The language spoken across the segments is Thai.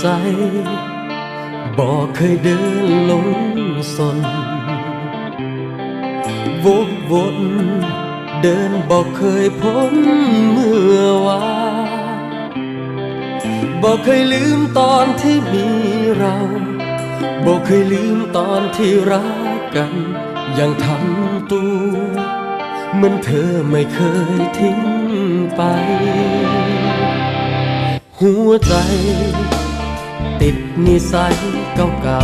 ใจ บอกเคยเดินลงสนวกวนเดินบอกเคยพ้นเมื่อวานบอกเคยลืมตอนที่มีเราบอกเคยลืมตอนที่รักกัน ยังทำตัวเหมือนเธอไม่เคยทิ้งไป หัวใจ ติดนิสัยเก่า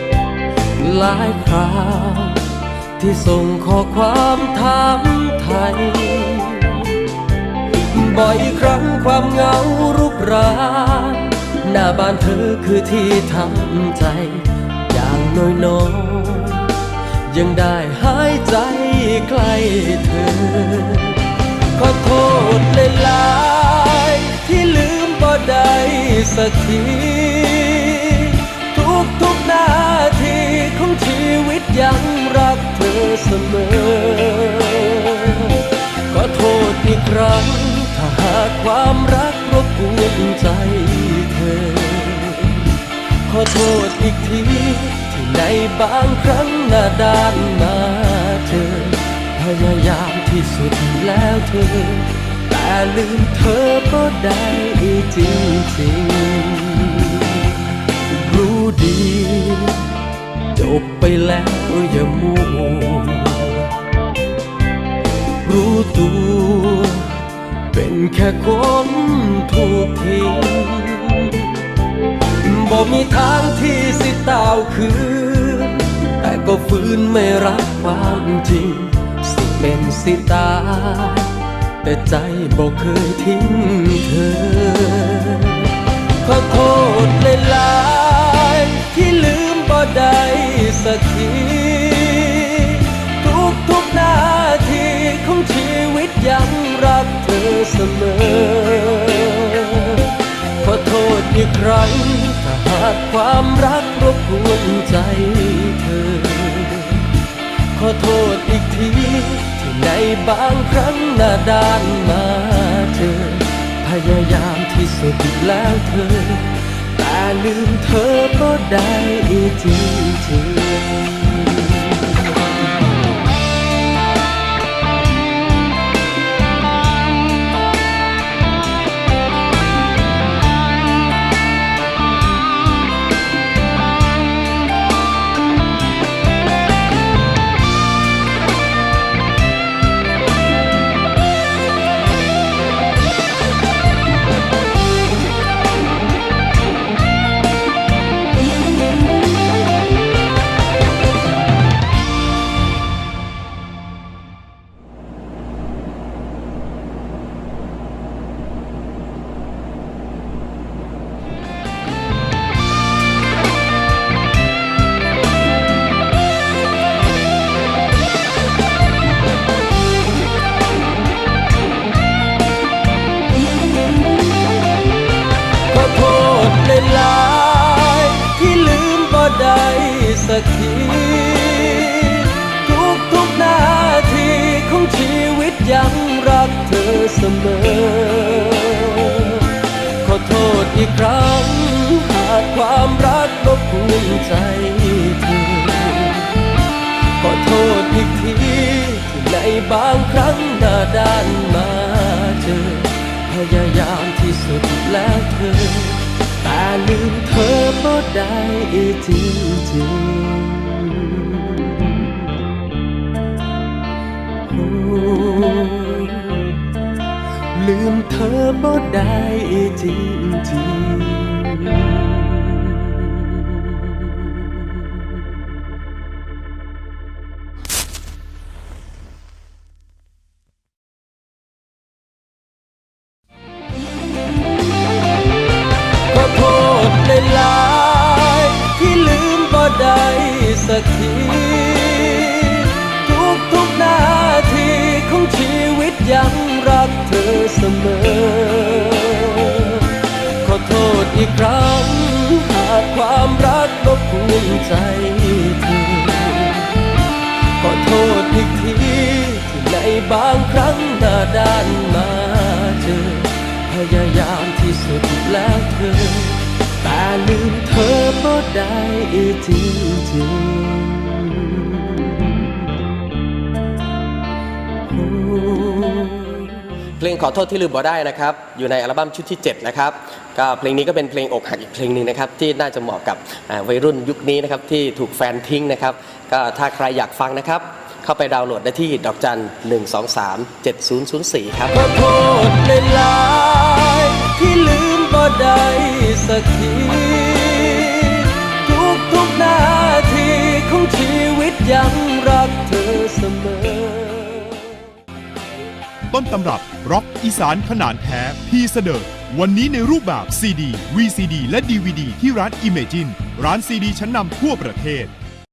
ๆหลายคราวที่ส่งข้อความถามไทย บ่อยครั้งความเหงารุกรานหน้าบ้านเธอคือที่ทำใจ อย่างน้อยๆยังได้หายใจใกล้เธอ สักที ทุกทุกนาทีของชีวิตยังรักเธอเสมอ ขอโทษอีกครั้ง ถ้าหากความรักรบกวนใจเธอ ขอโทษอีกทีที่ในบางครั้งหน้าด้านมาเจอพยายามที่สุดแล้วเธอ ลืมเธอก็ได้จริงๆรู้ดี จบไปแล้วอย่ามัวรู้ตัว เป็นแค่คนถูกทิ้งบอกมีทางที่สิตาวคืน แต่ก็ฝืนไม่รับความจริง สิเป็นสิตาย แต่ใจบอกเคยทิ้งเธอ ขอโทษเลยลายที่ลืมบ่ได้สักที ทุกทุกนาทีของชีวิตยังรักเธอเสมอ ขอโทษอีกครั้งถ้าหากความรักรบกวนใจเธอ ขอโทษอีกที ในบางครั้งหน้าด้านมาเธอ พยายามที่สุดแล้วเธอ แต่ลืมเธอก็ได้จริงๆ ได้สักทีทุกทุกนาทีของชีวิตยังรักเธอเสมอ ขอโทษอีกครั้ง หากความรักรบกวนใจเธอ ขอโทษอีกทีที่ในบางครั้งหน้าด้าน ลืมเธอบ่ได้จริงจริง กเธอเสมอ ขอโทษอีกครั้ง หากความรักรบกวนใจเธอ ขอโทษอีกทีที่ในบางครั้งหน้าด้านมาเจอ พยายามที่สุดแล้วเธอ แต่ลืมเธอบ่ได้จริงๆ งขอโทษที่ลืมบ่ได้นะครับ อยู่ในอัลบั้มชุดที่ 7 นะครับ ก็เพลงนี้ก็เป็นเพลงอกหักอีกเพลงหนึ่งนะครับ ที่น่าจะเหมาะกับวัยรุ่นยุคนี้นะครับ ที่ถูกแฟนทิ้งนะครับ ก็ถ้าใครอยากฟังนะครับ เข้าไปดาวน์โหลดได้ที่ดอกจัน 1 2 3 7 0 0 4 ครับขอโทษในลายที่ลืมบ่ได้สักทีทุกทุกนาทีของชีวิตยังรักเธอเสมอ ต้นตำรับร็อกอีสานขนาดแท้พีเสดอร์วันนี้ในรูปแบบซีดี VCD และ DVD ที่ร้าน Imagine ร้านซีดีชั้นนำทั่วประเทศ